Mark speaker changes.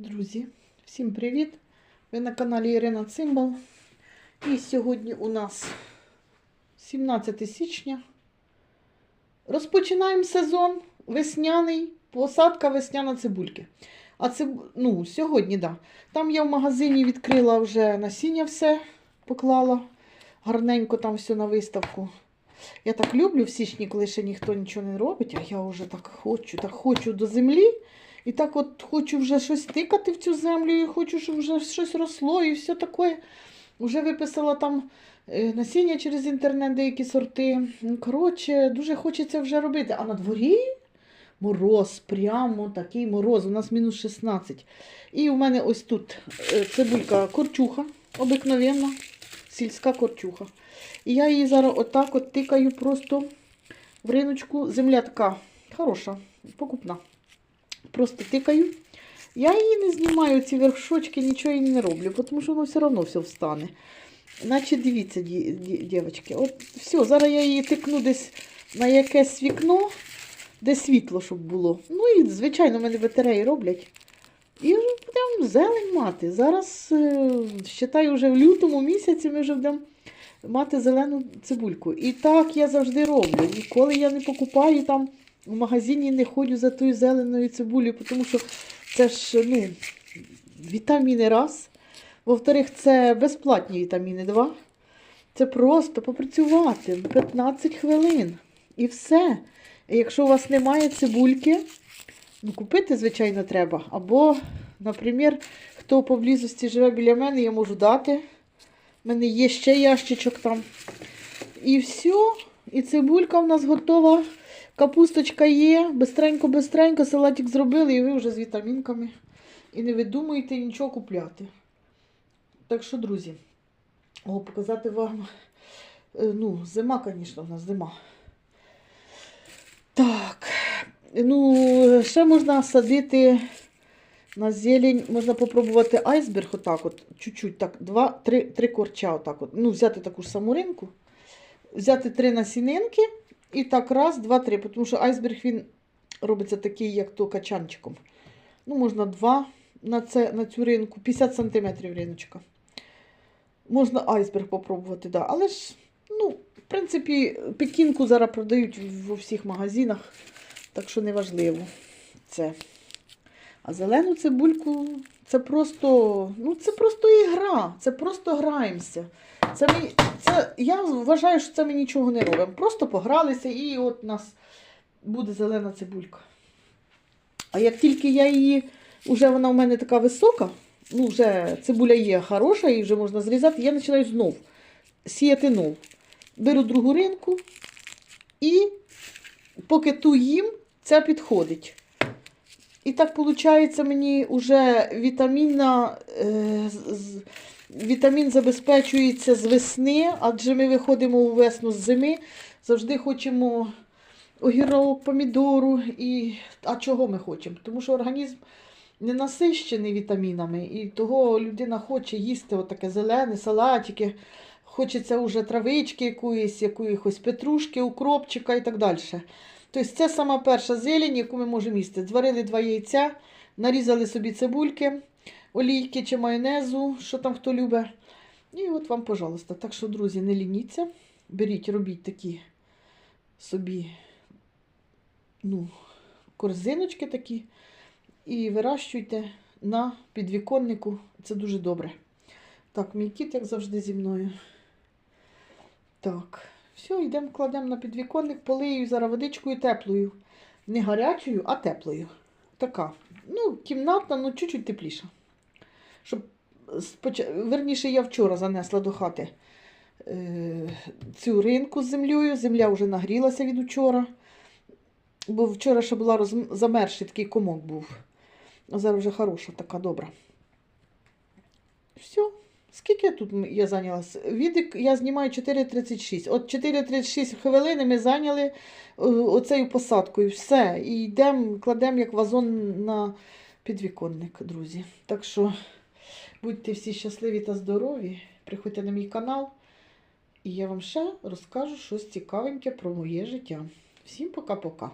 Speaker 1: Друзі, всім привіт! Ви на каналі Ірина Цимбал. І сьогодні у нас 17 січня. Розпочинаємо сезон весняний, посадка весняна цибульки. А це, ну, сьогодні, так. Да. Там я в магазині відкрила вже насіння все, поклала. Гарненько там все на виставку. Я так люблю в січні, коли ще ніхто нічого не робить, а я вже так хочу, так хочу до землі. І так от хочу вже щось тикати в цю землю, і хочу, щоб вже щось росло і все таке. Вже виписала там е, насіння через інтернет, деякі сорти. Ну, Коротше, дуже хочеться вже робити. А на дворі мороз, прямо такий мороз. У нас мінус 16. І у мене ось тут е, цибулька корчуха, обикновенна, сільська корчуха. І я її зараз отак от тикаю просто в риночку. Земля така хороша, покупна. Просто тикаю. Я її не знімаю, ці вершочки, нічого їй не роблю, тому що воно все одно все встане. Значить, дивіться, ді- ді- дівчатки, от все, зараз я її тикну десь на якесь вікно, де світло, щоб було. Ну і, звичайно, в мене батареї роблять. І вже будемо зелень мати. Зараз, е, вважаю, вже в лютому місяці ми вже будемо мати зелену цибульку. І так я завжди роблю. Ніколи я не покупаю там в магазині не ходжу за тою зеленою цибулею, тому що це ж ну, вітаміни раз. Во-вторых, це безплатні вітаміни два. Це просто попрацювати 15 хвилин. І все. Якщо у вас немає цибульки, ну, купити, звичайно, треба. Або, наприклад, хто поблизості живе біля мене, я можу дати. У мене є ще ящичок там. І все. І цибулька в нас готова. Капусточка є, бистренько-бистренько, салатик зробили, і ви вже з вітамінками. І не видумуєте нічого купляти. Так що, друзі, о, показати вам. е, Ну, зима, звісно, в нас зима. Так. Ну, ще можна садити на зелень, можна попробувати айсберг, отак от, чуть-чуть, так, два, три, три корча, отак от. Ну, взяти таку ж саму ринку, взяти три насінинки. І так, раз, два, три. Тому що айсберг він робиться такий, як то качанчиком. Ну, можна два на, це, на цю ринку, 50 см риночка. Можна айсберг попробувати, да. Але ж, ну, в принципі, пекінку зараз продають в всіх магазинах, так що неважливо це. А зелену цибульку це просто, ну, це просто ігра, це просто граємося. Це ми, це, я вважаю, що це ми нічого не робимо. Просто погралися і от у нас буде зелена цибулька. А як тільки я її, вже вона у мене така висока, ну вже цибуля є хороша, і вже можна зрізати, я починаю знов сіяти нов. Беру другу ринку і поки ту їм, ця підходить. І так виходить, мені вже вітамінна, е, вітамін забезпечується з весни, адже ми виходимо у весну з зими, завжди хочемо огірок, помідору. І... А чого ми хочемо? Тому що організм не насищений вітамінами, і того людина хоче їсти отаке зелене, салатики, хочеться вже травички якоїсь, якоїсь петрушки, укропчика і так далі. Тобто це сама перша зелень, яку ми можемо їсти. Зварили два яйця, нарізали собі цибульки, олійки чи майонезу, що там хто любить. І от вам, пожалуйста. Так що, друзі, не лініться. Беріть, робіть такі собі ну, корзиночки такі і вирощуйте на підвіконнику. Це дуже добре. Так, мій кіт, як завжди, зі мною. Так. Все, йдемо, кладемо на підвіконник, полию зараз водичкою теплою. Не гарячою, а теплою. Така. Ну, кімнатна, ну чуть-чуть тепліша. Щоб споч... Верніше, я вчора занесла до хати е... цю ринку з землею. Земля вже нагрілася від учора. Бо вчора ще була роз... замерзший такий комок був. А зараз вже хороша, така добра. Все. Скільки тут я зайнялася? Відик я знімаю 4,36. От 4,36 хвилини ми зайняли е, оцею посадкою. Все. І йдемо, кладемо як вазон на підвіконник, друзі. Так що будьте всі щасливі та здорові. Приходьте на мій канал. І я вам ще розкажу щось цікавеньке про моє життя. Всім пока-пока.